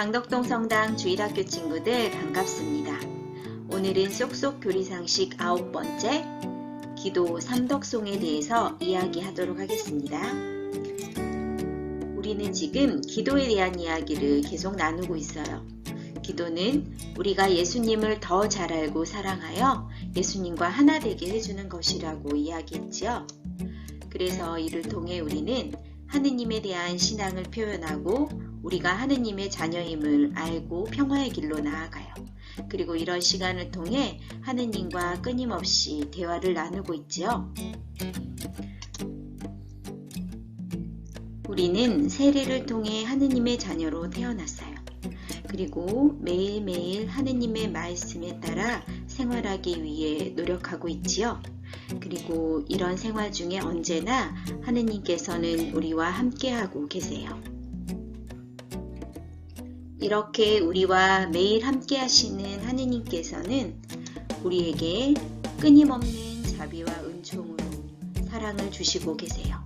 방덕동 성당 주일학교 친구들 반갑습니다. 오늘은 쏙쏙 교리상식 아홉 번째 기도 삼덕송에 대해서 이야기하도록 하겠습니다. 우리는 지금 기도에 대한 이야기를 계속 나누고 있어요. 기도는 우리가 예수님을 더 잘 알고 사랑하여 예수님과 하나 되게 해주는 것이라고 이야기했지요. 그래서 이를 통해 우리는 하느님에 대한 신앙을 표현하고 우리가 하느님의 자녀임을 알고 평화의 길로 나아가요. 그리고 이런 시간을 통해 하느님과 끊임없이 대화를 나누고 있지요. 우리는 세례를 통해 하느님의 자녀로 태어났어요. 그리고 매일매일 하느님의 말씀에 따라 생활하기 위해 노력하고 있지요. 그리고 이런 생활 중에 언제나 하느님께서는 우리와 함께하고 계세요. 이렇게 우리와 매일 함께 하시는 하느님께서는 우리에게 끊임없는 자비와 은총으로 사랑을 주시고 계세요.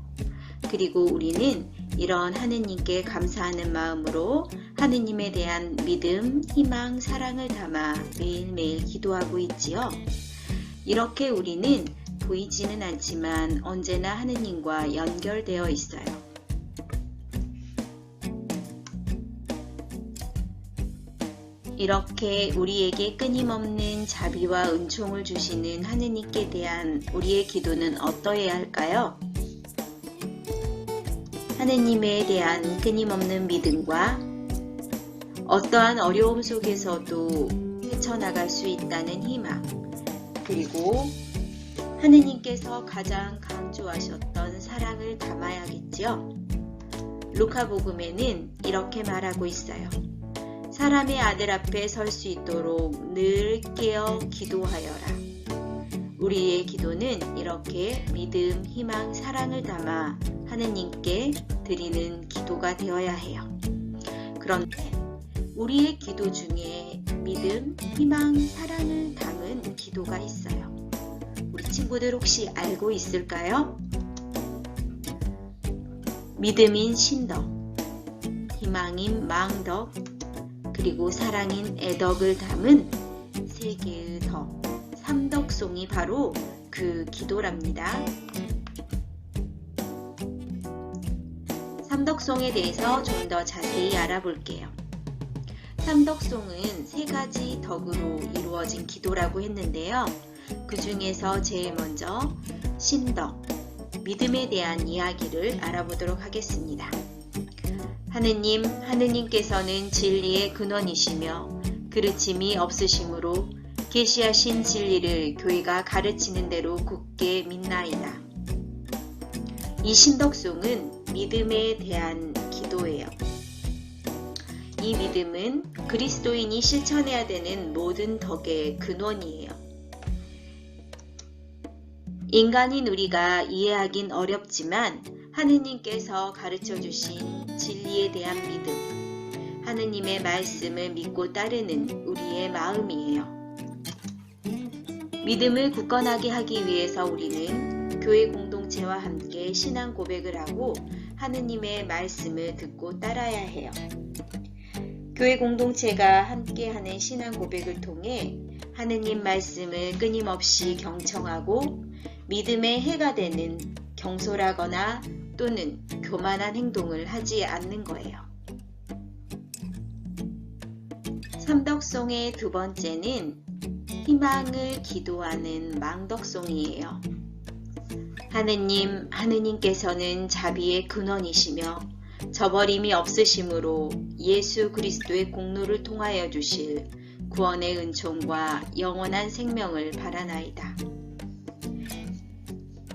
그리고 우리는 이런 하느님께 감사하는 마음으로 하느님에 대한 믿음, 희망, 사랑을 담아 매일매일 기도하고 있지요. 이렇게 우리는 보이지는 않지만 언제나 하느님과 연결되어 있어요. 이렇게 우리에게 끊임없는 자비와 은총을 주시는 하느님께 대한 우리의 기도는 어떠해야 할까요? 하느님에 대한 끊임없는 믿음과 어떠한 어려움 속에서도 헤쳐나갈 수 있다는 희망, 그리고 하느님께서 가장 강조하셨던 사랑을 담아야겠지요. 루카복음에는 이렇게 말하고 있어요. 사람의 아들 앞에 설 수 있도록 늘 깨어 기도하여라. 우리의 기도는 이렇게 믿음, 희망, 사랑을 담아 하느님께 드리는 기도가 되어야 해요. 그런데 우리의 기도 중에 믿음, 희망, 사랑을 담은 기도가 있어요. 친구들 혹시 알고 있을까요? 믿음인 신덕, 희망인 망덕, 그리고 사랑인 애덕을 담은 세 개의 덕, 삼덕송이 바로 그 기도랍니다. 삼덕송에 대해서 좀 더 자세히 알아볼게요. 삼덕송은 세 가지 덕으로 이루어진 기도라고 했는데요. 그 중에서 제일 먼저 신덕, 믿음에 대한 이야기를 알아보도록 하겠습니다. 하느님, 하느님께서는 진리의 근원이시며 그르침이 없으시므로 계시하신 진리를 교회가 가르치는 대로 굳게 믿나이다. 이 신덕송은 믿음에 대한 기도예요. 이 믿음은 그리스도인이 실천해야 되는 모든 덕의 근원이에요. 인간인 우리가 이해하긴 어렵지만 하느님께서 가르쳐 주신 진리에 대한 믿음, 하느님의 말씀을 믿고 따르는 우리의 마음이에요. 믿음을 굳건하게 하기 위해서 우리는 교회 공동체와 함께 신앙 고백을 하고 하느님의 말씀을 듣고 따라야 해요. 교회 공동체가 함께하는 신앙 고백을 통해 하느님 말씀을 끊임없이 경청하고 믿음의 해가 되는 경솔하거나 또는 교만한 행동을 하지 않는 거예요. 삼덕송의 두 번째는 희망을 기도하는 망덕송이에요. 하느님, 하느님께서는 자비의 근원이시며 저버림이 없으심으로 예수 그리스도의 공로를 통하여 주실 구원의 은총과 영원한 생명을 바라나이다.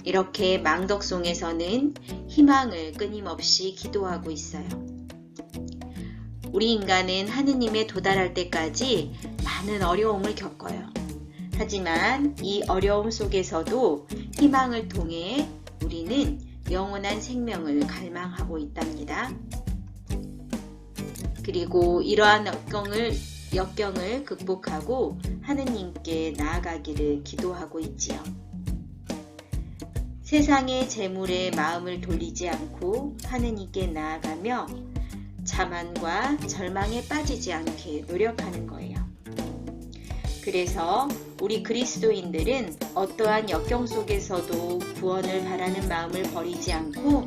이렇게 망덕송에서는 희망을 끊임없이 기도하고 있어요. 우리 인간은 하느님에 도달할 때까지 많은 어려움을 겪어요. 하지만 이 어려움 속에서도 희망을 통해 우리는 영원한 생명을 갈망하고 있답니다. 그리고 이러한 역경을, 역경을 극복하고 하느님께 나아가기를 기도하고 있지요. 세상의 재물에 마음을 돌리지 않고 하느님께 나아가며 자만과 절망에 빠지지 않게 노력하는 거예요. 그래서 우리 그리스도인들은 어떠한 역경 속에서도 구원을 바라는 마음을 버리지 않고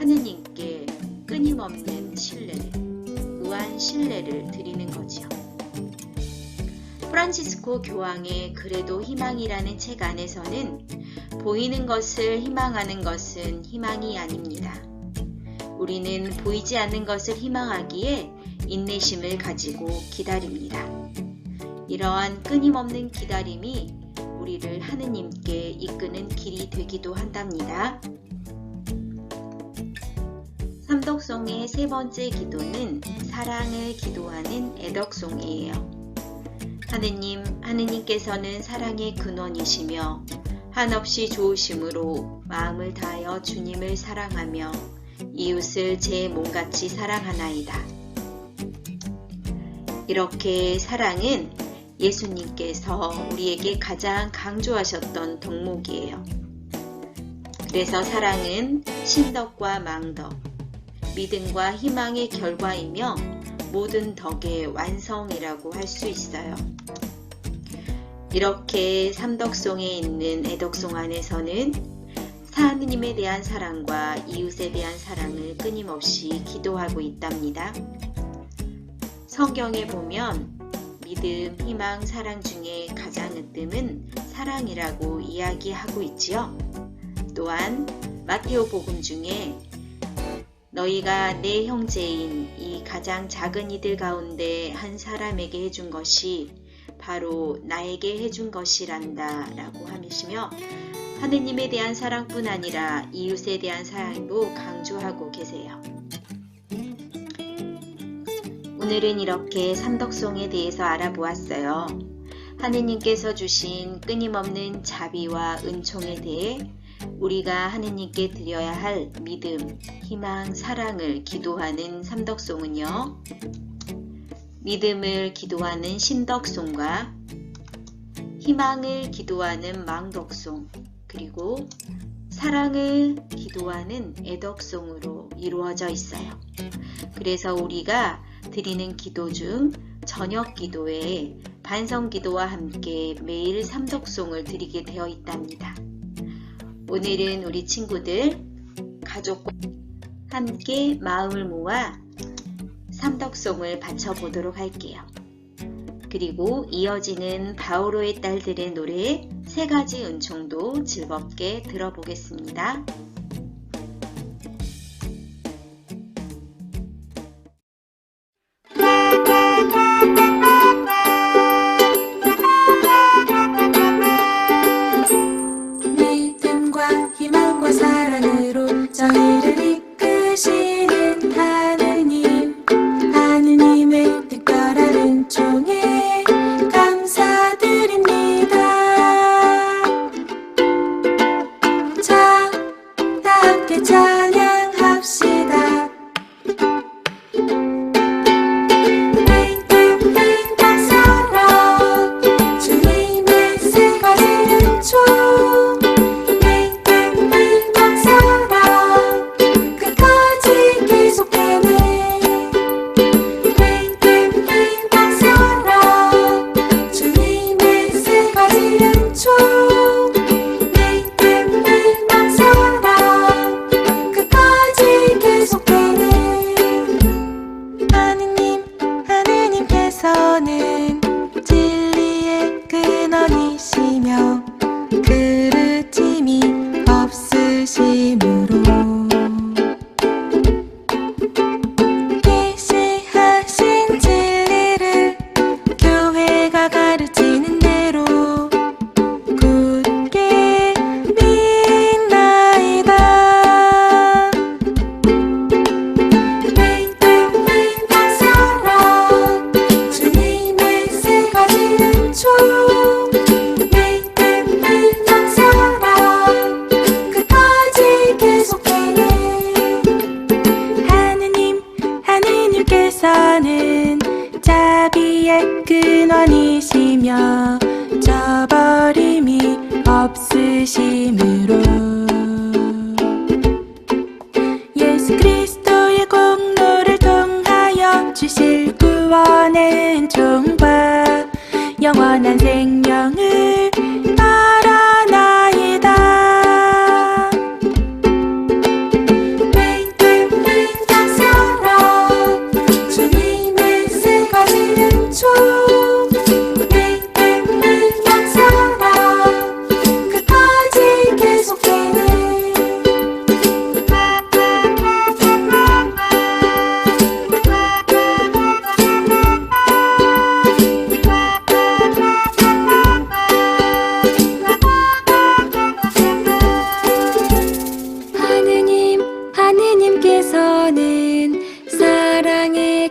하느님께 끊임없는 신뢰를, 무한 신뢰를 드리는 거지요. 프란치스코 교황의 그래도 희망이라는 책 안에서는 보이는 것을 희망하는 것은 희망이 아닙니다. 우리는 보이지 않는 것을 희망하기에 인내심을 가지고 기다립니다. 이러한 끊임없는 기다림이 우리를 하느님께 이끄는 길이 되기도 한답니다. 삼덕송의 세 번째 기도는 사랑을 기도하는 애덕송이에요. 하느님, 하느님께서는 사랑의 근원이시며 한없이 좋으심으로 마음을 다하여 주님을 사랑하며 이웃을 제 몸같이 사랑하나이다. 이렇게 사랑은 예수님께서 우리에게 가장 강조하셨던 덕목이에요. 그래서 사랑은 신덕과 망덕, 믿음과 희망의 결과이며 모든 덕의 완성이라고 할 수 있어요. 이렇게 삼덕송에 있는 애덕송 안에서는 하느님에 대한 사랑과 이웃에 대한 사랑을 끊임없이 기도하고 있답니다. 성경에 보면 믿음, 희망, 사랑 중에 가장 으뜸은 사랑이라고 이야기하고 있지요. 또한 마테오 복음 중에 너희가 내 형제인 이 가장 작은 이들 가운데 한 사람에게 해준 것이 바로 나에게 해준 것이란다 라고 하시며 하느님에 대한 사랑뿐 아니라 이웃에 대한 사랑도 강조하고 계세요. 오늘은 이렇게 삼덕송에 대해서 알아보았어요. 하느님께서 주신 끊임없는 자비와 은총에 대해 우리가 하느님께 드려야 할 믿음, 희망, 사랑을 기도하는 삼덕송은요. 믿음을 기도하는 신덕송과 희망을 기도하는 망덕송, 그리고 사랑을 기도하는 애덕송으로 이루어져 있어요. 그래서 우리가 드리는 기도 중 저녁 기도에 반성 기도와 함께 매일 삼덕송을 드리게 되어 있답니다. 오늘은 우리 친구들 가족과 함께 마음을 모아 삼덕송을 바쳐보도록 할게요. 그리고 이어지는 바오로의 딸들의 노래 세 가지 은총도 즐겁게 들어보겠습니다. 없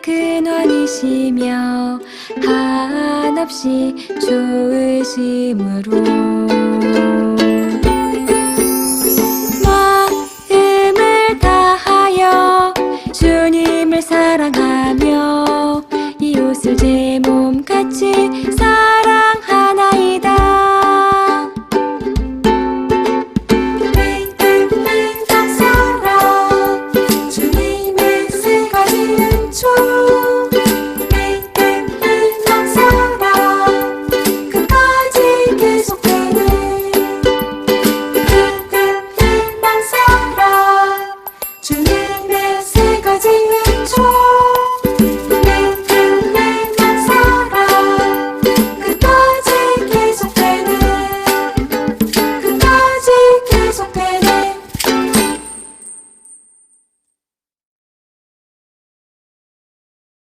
근원이시며 한없이 좋으심으로 마음을 다하여 주님을 사랑하며 이웃을 제 몸같이